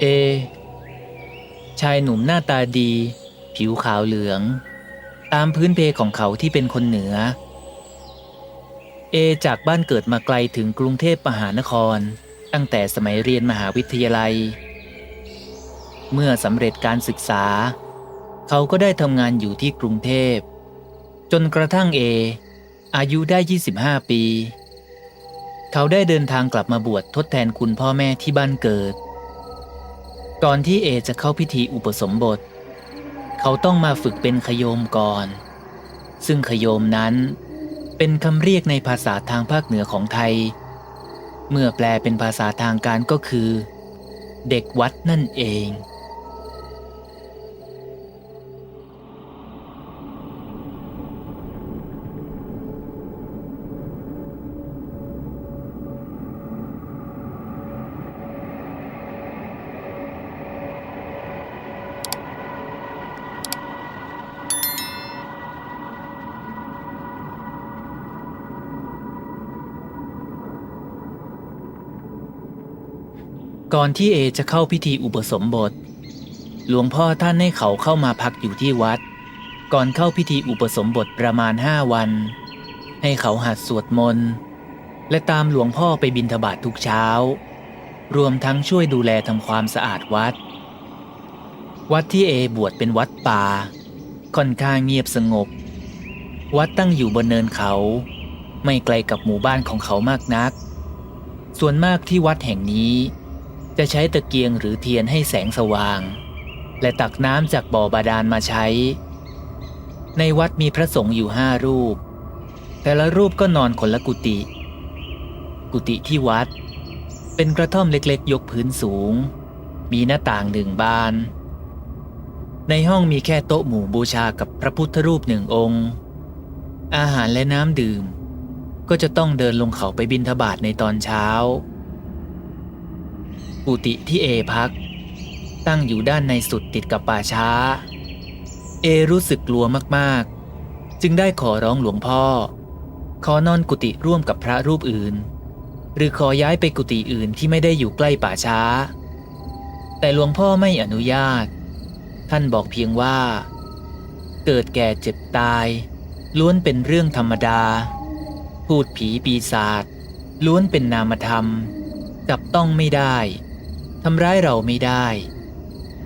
เอ ชายหนุ่มหน้าตาดี ผิวขาวเหลือง ตามพื้นเพของเขาที่เป็นคนเหนือ เอจากบ้านเกิดมาไกลถึงกรุงเทพมหานคร ตั้งแต่สมัยเรียนมหาวิทยาลัย เมื่อสำเร็จการศึกษา เขาก็ได้ทำงานอยู่ที่กรุงเทพ จนกระทั่งเอ อายุได้ 25 ปี เขาได้เดินทางกลับมาบวชทดแทนคุณพ่อแม่ที่บ้านเกิด ก่อนที่เอจะเข้าพิธีอุปสมบท เขาต้องมาฝึกเป็นขยมก่อน ซึ่งขยมนั้นเป็นคำเรียกในภาษาทางภาคเหนือของไทย เมื่อแปลเป็นภาษาทางการก็คือ เด็กวัดนั่นเอง ก่อนที่เอจะเข้าพิธีอุปสมบท หลวงพ่อท่านให้เขาเข้ามาพักอยู่ที่วัด ก่อนเข้าพิธีอุปสมบทประมาณห้าวัน ให้เขาหัดสวดมนต์และตามหลวงพ่อไปบิณฑบาตททุกเช้า รวมทั้งช่วยดูแลทำความสะอาดวัด วัดที่เอบวชเป็นวัดป่า ค่อนข้างเงียบสงบ วัดตั้งอยู่บนเนินเขา ไม่ไกลกับหมู่บ้านของเขามากนัก ส่วนมากที่วัดแห่งนี้ จะใช้ตะเกียงหรือเทียนให้แสงสว่าง และตักน้ำจากบ่อบาดาลมาใช้ ในวัดมีพระสงฆ์อยู่ห้ารูป แต่ละรูปก็นอนคนละกุฏิกุฏิที่วัด เป็นกระท่อมเล็กๆ ยกพื้นสูง มีหน้าต่างหนึ่งบาน ในห้องมีแค่โต๊ะหมู่บูชากับพระพุทธรูปหนึ่งองค์ อาหารและน้ำดื่ม ก็จะต้องเดินลงเขาไปบินทบาทในตอนเช้า กุฏิที่เอพัก ตั้งอยู่ด้านในสุดติดกับป่าช้า เอรู้สึกกลัวมากๆ จึงได้ขอร้องหลวงพ่อ ขอนอนกุฏิร่วมกับพระรูปอื่น หรือขอย้ายไปกุฏิอื่นที่ไม่ได้อยู่ใกล้ป่าช้า แต่หลวงพ่อไม่อนุญาต ท่านบอกเพียงว่า เกิดแก่เจ็บตาย ล้วนเป็นเรื่องธรรมดา พูดผีปีศาจล้วนเป็นนามธรรมจับต้องไม่ได้ ทำร้ายเราไม่ได้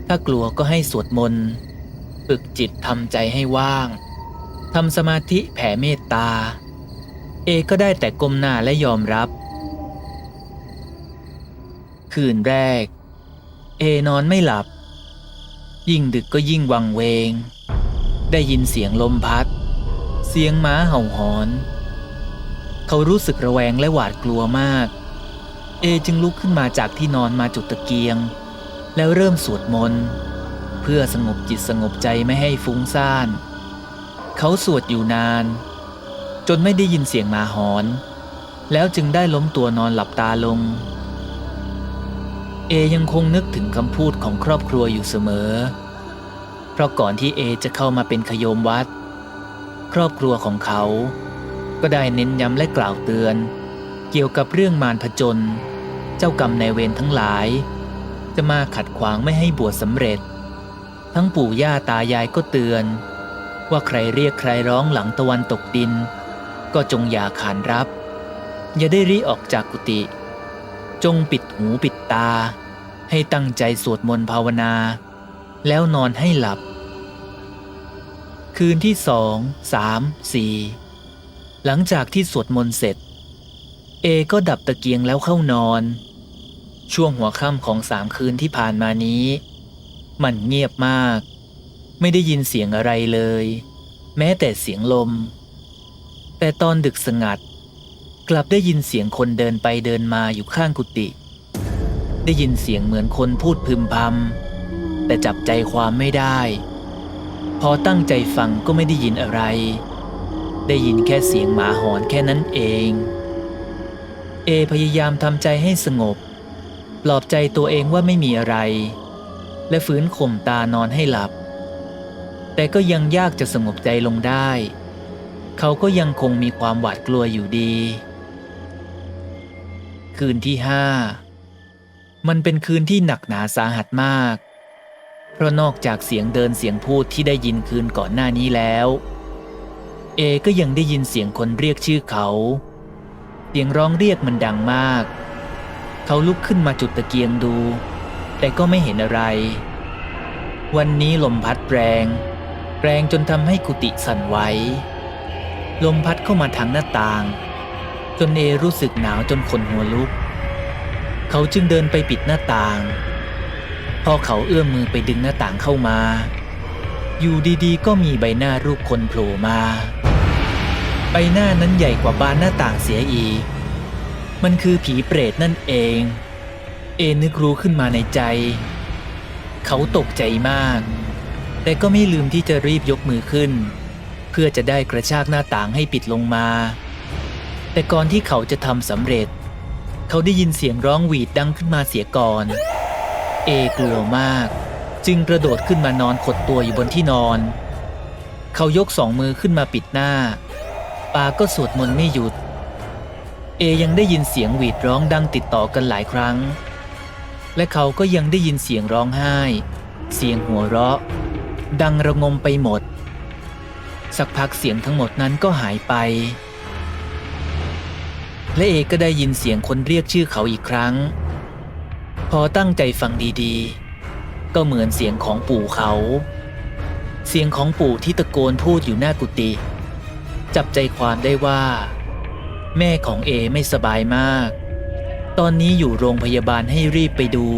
ถ้ากลัวก็ให้สวดมนต์ ฝึกจิตทำใจให้ว่าง ทำสมาธิแผ่เมตตา เอก็ได้แต่ก้มหน้าและยอมรับ คืนแรก เอนอนไม่หลับ ยิ่งดึกก็ยิ่งวังเวง ได้ยินเสียงลมพัด เสียงม้าเห่าหอน เขารู้สึกระแวงและหวาดกลัวมาก เอจึงลุกขึ้นมาจากที่นอนมาจุดตะเกียง แล้วเริ่มสวดมนต์ เพื่อสงบจิตสงบใจไม่ให้ฟุ้งซ่าน เขาสวดอยู่นาน จนไม่ได้ยินเสียงหมาหอน แล้วจึงได้ล้มตัวนอนหลับตาลง เอยังคงนึกถึงคำพูดของครอบครัวอยู่เสมอ เพราะก่อนที่เอจะเข้ามาเป็นขยมวัด ครอบครัวของเขา ก็ได้เน้นย้ำและกล่าวเตือน เกี่ยวกับเรื่องมารผจญเจ้ากรรมนายเวรทั้งหลาย จะมาขัดขวางไม่ให้บวชสำเร็จ ทั้งปู่ย่าตายายก็เตือน ว่าใครเรียกใครร้องหลังตะวันตกดิน ก็จงอย่าขานรับ อย่าได้รีออกจากกุฏิจงปิดหูปิดตา ให้ตั้งใจสวดมนต์ภาวนา แล้วนอนให้หลับ คืนที่สองสามสี่หลังจากที่สวดมนต์เสร็จ เอก็ดับตะเกียงแล้วเข้านอน ช่วงหัวค่ำของสามคืนที่ผ่านมานี้ มันเงียบมาก ไม่ได้ยินเสียงอะไรเลย แม้แต่เสียงลม แต่ตอนดึกสงัด กลับได้ยินเสียงคนเดินไปเดินมาอยู่ข้างกุฏิได้ยินเสียงเหมือนคนพูดพึมพำแต่จับใจความไม่ได้ พอตั้งใจฟังก็ไม่ได้ยินอะไร ได้ยินแค่เสียงหมาหอนแค่นั้นเอง เอพยายามทำใจให้สงบ ปลอบใจตัวเองว่าไม่มีอะไร และฝืนข่มตานอนให้หลับ แต่ก็ยังยากจะสงบใจลงได้ เขาก็ยังคงมีความหวาดกลัวอยู่ดี คืนที่ห้ามันเป็นคืนที่หนักหนาสาหัสมาก เพราะนอกจากเสียงเดินเสียงพูดที่ได้ยินคืนก่อนหน้านี้แล้ว เอก็ยังได้ยินเสียงคนเรียกชื่อเขา เสียงร้องเรียกมันดังมาก เขาลุกขึ้นมาจุดตะเกียงดู แต่ก็ไม่เห็นอะไร วันนี้ลมพัดแรง แรงจนทำให้กุฏิสั่นไหวลมพัดเข้ามาทางหน้าต่าง จนเอรู้สึกหนาวจนขนหัวลุก เขาจึงเดินไปปิดหน้าต่าง พอเขาเอื้อมมือไปดึงหน้าต่างเข้ามา อยู่ดีๆ ก็มีใบหน้ารูปคนโผล่มา ใบหน้านั้นใหญ่กว่าบานหน้าต่างเสียอีก มันคือผีเปรตนั่นเอง เอนึกรู้ขึ้นมาในใจ เขาตกใจมาก แต่ก็ไม่ลืมที่จะรีบยกมือขึ้น เพื่อจะได้กระชากหน้าต่างให้ปิดลงมา แต่ก่อนที่เขาจะทำสำเร็จ เขาได้ยินเสียงร้องหวีดดังขึ้นมาเสียก่อน เอกลัวมาก จึงกระโดดขึ้นมานอนขดตัวอยู่บนที่นอน เขายกสองมือขึ้นมาปิดหน้า ปาก็สวดมนต์ไม่หยุด เอยังได้ยินเสียงหวีดร้องดังติดต่อกันหลายครั้ง และเขาก็ยังได้ยินเสียงร้องไห้ เสียงหัวเราะ ดังระงมไปหมด สักพักเสียงทั้งหมดนั้นก็หายไป และเอก็ได้ยินเสียงคนเรียกชื่อเขาอีกครั้ง พอตั้งใจฟังดีๆ ก็เหมือนเสียงของปู่เขา เสียงของปู่ที่ตะโกนพูดอยู่หน้ากุฏิ จับใจความได้ว่า แม่ของเอไม่สบายมาก ตอนนี้อยู่โรงพยาบาลให้รีบไปดู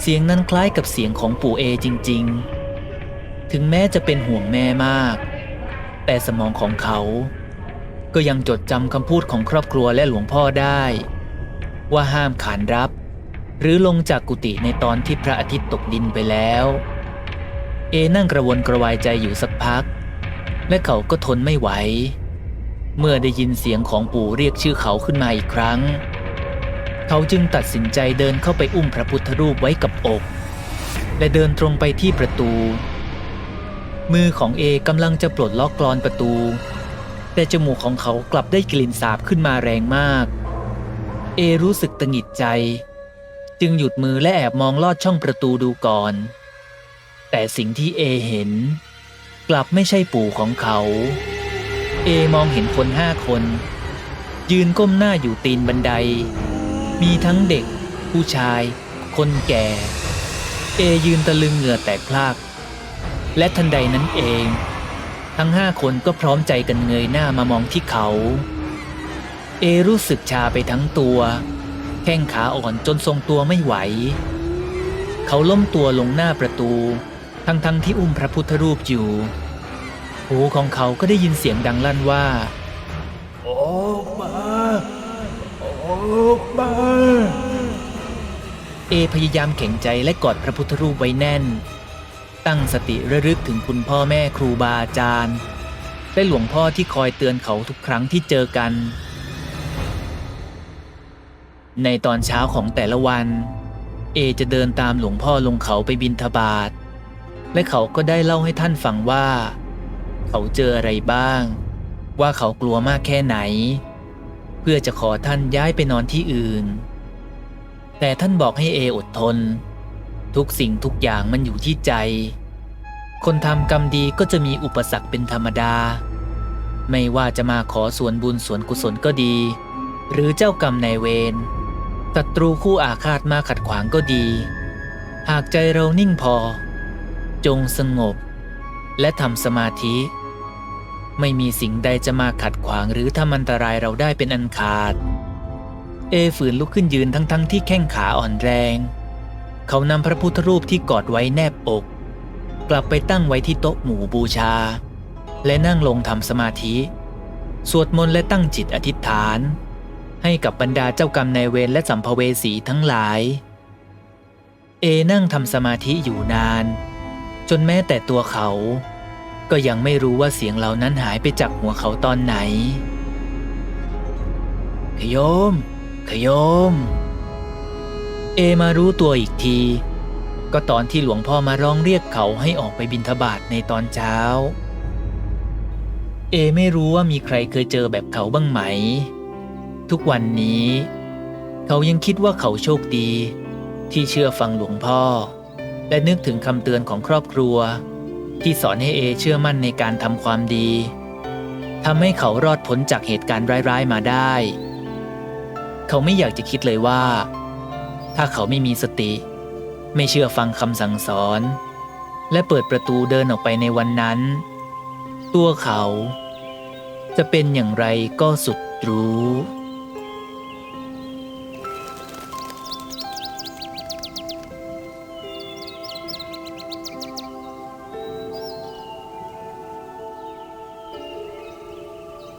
เสียงนั้นคล้ายกับเสียงของปู่เอจริง ๆ ถึงแม้จะเป็นห่วงแม่มาก แต่สมองของเขา ก็ยังจดจำคำพูดของครอบครัวและหลวงพ่อได้ ว่าห้ามขานรับ หรือลงจากกุฏิในตอนที่พระอาทิตย์ตกดินไปแล้ว เอนั่งกระวนกระวายใจอยู่สักพัก และเขาก็ทนไม่ไหว เมื่อได้ยินเสียงของปู่เรียกชื่อเขาขึ้นมาอีกครั้ง เขาจึงตัดสินใจเดินเข้าไปอุ้มพระพุทธรูปไว้กับอก และเดินตรงไปที่ประตู มือของเอกำลังจะปลดล็อกกรอนประตู แต่จมูกของเขากลับได้กลิ่นสาบขึ้นมาแรงมาก เอรู้สึกตะหงิดใจ จึงหยุดมือและแอบมองลอดช่องประตูดูก่อน แต่สิ่งที่เอเห็น กลับไม่ใช่ปู่ของเขา เอมองเห็นคนห้าคน ยืนก้มหน้าอยู่ตีนบันได มีทั้งเด็ก ผู้ชาย คนแก่ เอยืนตะลึงเหงื่อแตกพลาก และทันใดนั้นเอง ทั้งห้าคนก็พร้อมใจกันเงยหน้ามามองที่เขา เอรู้สึกชาไปทั้งตัว แข้งขาอ่อนจนทรงตัวไม่ไหว เขาล้มตัวลงหน้าประตู ทั้งทั้งๆที่อุ้มพระพุทธรูปอยู่ หูของเขาก็ได้ยินเสียงดังลั่นว่า ออกมา ออกมา เอพยายามแข็งใจและกอดพระพุทธรูปไว้แน่น ตั้งสติระลึกถึงคุณพ่อแม่ครูบาอาจารย์ และหลวงพ่อที่คอยเตือนเขาทุกครั้งที่เจอกัน ในตอนเช้าของแต่ละวัน เอจะเดินตามหลวงพ่อลงเขาไปบินทบาท และเขาก็ได้เล่าให้ท่านฟังว่า เขาเจออะไรบ้าง ว่าเขากลัวมากแค่ไหน เพื่อจะขอท่านย้ายไปนอนที่อื่น แต่ท่านบอกให้เออดทน ทุกสิ่งทุกอย่างมันอยู่ที่ใจ คนทำกรรมดีก็จะมีอุปสรรคเป็นธรรมดา ไม่ว่าจะมาขอส่วนบุญส่วนกุศลก็ดี หรือเจ้ากรรมนายเวรศัตรูคู่อาฆาตมาขัดขวางก็ดี หากใจเรานิ่งพอ จงสงบ และทำสมาธิ ไม่มีสิ่งใดจะมาขัดขวางหรือทำอันตรายเราได้เป็นอันขาด เอฝืนลุกขึ้นยืนทั้งๆทที่แข้งขาอ่อนแรง เขานำพระพุทธรูปที่กอดไว้แนบอก กลับไปตั้งไว้ที่โต๊ะหมู่บูชา และนั่งลงทำสมาธิ สวดมนต์และตั้งจิตอธิษฐาน ให้กับบรรดาเจ้ากรรมนายเวรและสัมภเวสีทั้งหลายเอนั่งทำสมาธิอยู่นาน จนแม้แต่ตัวเขา ก็ยังไม่รู้ว่าเสียงเหล่านั้นหายไปจากหัวเขาตอนไหน ขยม ขยม เอมารู้ตัวอีกที ก็ตอนที่หลวงพ่อมาร้องเรียกเขาให้ออกไปบินทบาทในตอนเช้า เอไม่รู้ว่ามีใครเคยเจอแบบเขาบ้างไหม ทุกวันนี้ เขายังคิดว่าเขาโชคดี ที่เชื่อฟังหลวงพ่อ และนึกถึงคำเตือนของครอบครัว ที่สอนให้เอเชื่อมั่นในการทำความดีทำให้เขารอดพ้นจากเหตุการณ์ร้ายๆมาได้ เขาไม่อยากจะคิดเลยว่า ถ้าเขาไม่มีสติ ไม่เชื่อฟังคำสั่งสอน และเปิดประตูเดินออกไปในวันนั้น ตัวเขา จะเป็นอย่างไรก็สุดรู้